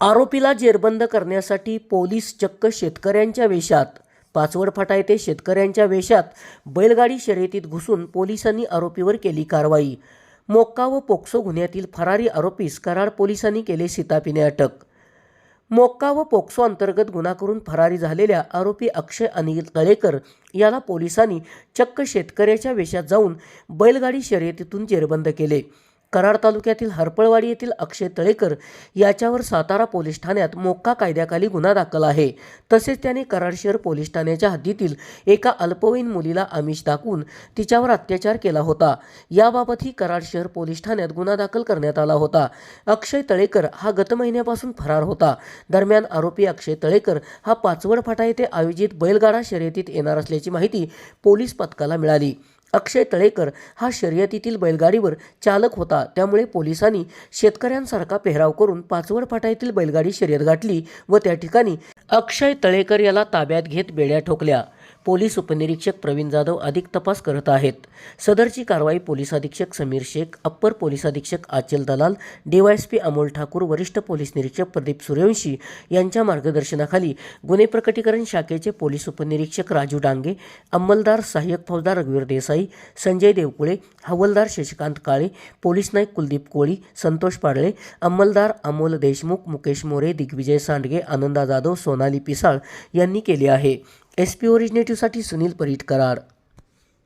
आरोपीला जेरबंद करण्यासाठी पोलीस चक्क शेतकऱ्यांच्या वेशात पाचवड फाटा येथे शेतकऱ्यांच्या वेशात बैलगाडी शर्यतीत घुसून पोलिसांनी आरोपीवर केली कारवाई. मोक्का व पोक्सो गुन्ह्यातील फरारी आरोपीस कराड पोलिसांनी केले सीतापिने अटक. मोक्का व पोक्सो अंतर्गत गुन्हा करून फरारी झालेल्या आरोपी अक्षय अनिल तळेकर याला पोलिसांनी चक्क शेतकऱ्याच्या वेशात जाऊन बैलगाडी शर्यतीतून जेरबंद केले. कराड तालुक्यातील हरपळवाडी येथील अक्षय तळेकर याच्यावर सातारा पोलीस ठाण्यात मोक्का कायद्याखाली गुन्हा दाखल आहे. तसेच त्याने कराड शहर पोलीस ठाण्याच्या हद्दीतील एका अल्पवयीन मुलीला आमिष दाखवून तिच्यावर अत्याचार केला होता. याबाबतही कराड शहर पोलीस ठाण्यात गुन्हा दाखल करण्यात आला होता. अक्षय तळेकर हा गत महिन्यापासून फरार होता. दरम्यान आरोपी अक्षय तळेकर हा पाचवड फाटा येथे आयोजित बैलगाडा शर्यतीत येणार असल्याची माहिती पोलीस पथकाला मिळाली. अक्षय तळेकर हा शर्यतीतील बैलगाडीवर चालक होता. त्यामुळे पोलिसांनी शेतकऱ्यांसारखा पेहराव करून पाचवड फाटा येथील बैलगाडी शर्यत गाठली व त्या ठिकाणी अक्षय तळेकर याला ताब्यात घेत बेड्या ठोकल्या. पोलीस उपनिरीक्षक प्रवीण जाधव अधिक तपास करत आहेत. सदरची कारवाई पोलीस अधीक्षक समीर शेख अप्पर पोलीस अधीक्षक आचल दलाल डीवायएसपी अमोल ठाकूर वरिष्ठ पोलीस निरीक्षक प्रदीप सूर्यवंशी यांच्या मार्गदर्शनाखाली गुन्हे प्रकटीकरण शाखेचे पोलीस उपनिरीक्षक राजू डांगे अंमलदार सहाय्यक फौजदार रघुवीर देसाई संजय देवकुळे हवलदार शशिकांत काळे पोलीस नाईक कुलदीप कोळी संतोष पाडळे अंमलदार अमोल देशमुख मुकेश मोरे दिग्विजय सांडगे आनंदा जाधव सोनाली पिसाळ यांनी केले आहे. एस पी ओरिजिनेटिव्हसाठी सुनील परीट कराड